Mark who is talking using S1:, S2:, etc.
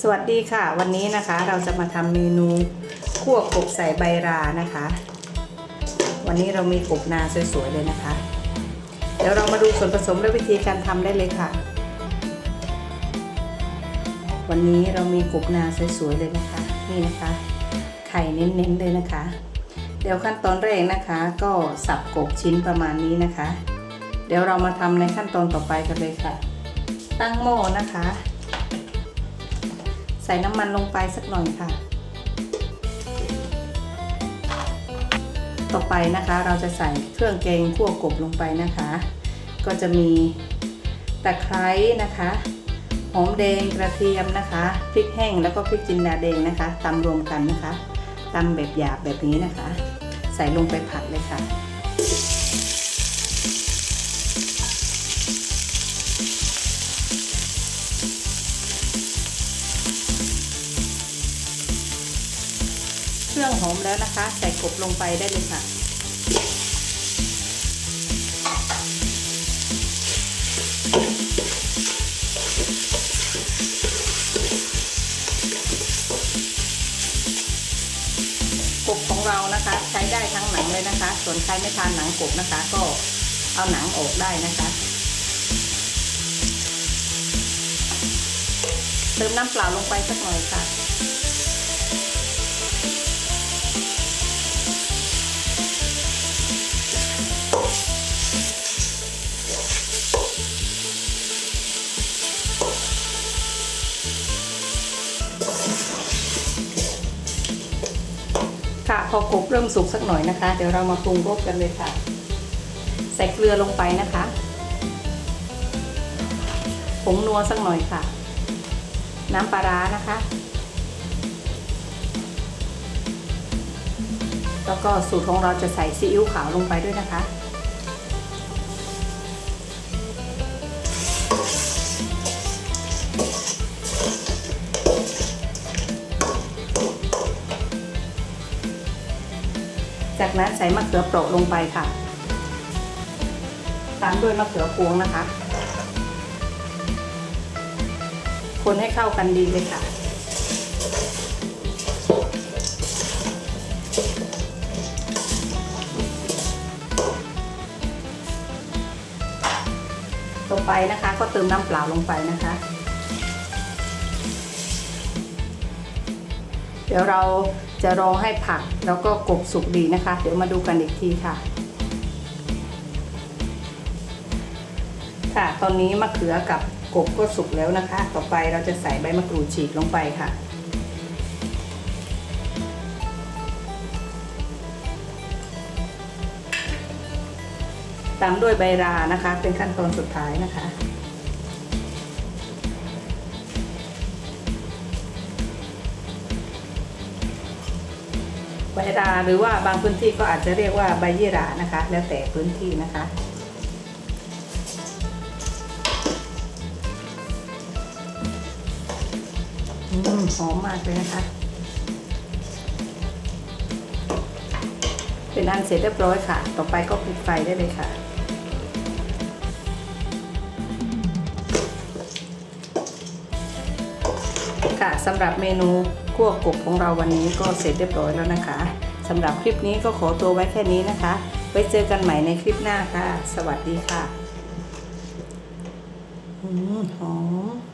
S1: สวัสดีค่ะ วันนี้นะคะเราจะมาทำเมนูคั่วกบใส่ใบรานะคะ วันนี้เรามีกบนาสวยๆเลยนะคะ เดี๋ยวเรามาดูส่วนผสมและวิธีการทำได้เลยค่ะ วันนี้เรามีกบนาสวยๆเลยนะคะนี่นะคะ ไข่เน้นๆเลยนะคะ เดี๋ยวขั้นตอนแรกนะคะ ก็สับกบชิ้นประมาณนี้นะคะ เดี๋ยวเรามาทำในขั้นตอนต่อไปกันเลยค่ะ ตั้งหม้อนะคะ ใส่น้ำมันลงไปสักหน่อยค่ะ ต่อไปนะคะเราจะใส่เครื่องแกงคั่วกบลงไปนะคะ ก็จะมีตะไคร้นะคะหอมแดงกระเทียมนะคะพริกแห้งแล้วก็พริกจินดาแดงนะคะตำรวมกันนะคะตำแบบหยาบแบบนี้นะคะ ใส่ลงไปผัดเลยค่ะ รื่องหอมแล้วนะคะ ใส่กบลงไปได้เลยค่ะ กบของเรานะคะ ใช้ได้ทั้งหนังเลยนะคะ ส่วนใครไม่ทานหนังกบนะคะ ก็เอาหนังออกได้นะคะเติมน้ำเปล่าลงไปสักหน่อยค่ะ พอกบเริ่มสุกสักหน่อยนะคะ เดี๋ยวเรามาปรุงรสกันเลยค่ะ ใส่เกลือลงไปนะคะผงนัวสักหน่อยค่ะ น้ำปลาร้านะคะ แล้วก็สูตรของเราจะใส่ซีอิ๊วขาวลงไปด้วยนะคะ จากนั้นใส่มะเขือเปราะลงไปค่ะ ตามด้วยมะเขือพวงนะคะ คนให้เข้ากันดีเลยค่ะลงไปนะคะ ก็เติมน้ำเปล่าลงไปนะคะ ดี๋ยวเราจะรอให้ผักแล้วก็กบสุกดีนะคะ เดี๋ยวมาดูกันอีกทีค่ะ ค่ะ ตอนนี้มะเขือกับกบก็สุกแล้วนะคะ ต่อไปเราจะใส่ใบมะกรูดฉีกลงไปค่ะตามด้วยใบรานะคะ เป็นขั้นตอนสุดท้ายนะคะ ใบราหรือว่าบางพื้นที่ก็อาจจะเรียกว่าใบยี่หรานะคะ แล้วแต่พื้นที่นะคะอืมหอมมากเลยนะคะ เป็นอันเสร็จเรียบร้อยค่ะ ต่อไปก็ปิดไฟได้เลยค่ะค่ะสำหรับเมนู คั่วกบของเราวันนี้ก็เสร็จเรียบร้อยแล้วนะคะสำหรับคลิปนี้ก็ขอตัวไว้แค่นี้นะคะ ไว้เจอกันใหม่ในคลิปหน้าค่ะ สวัสดีค่ะ อืมหอม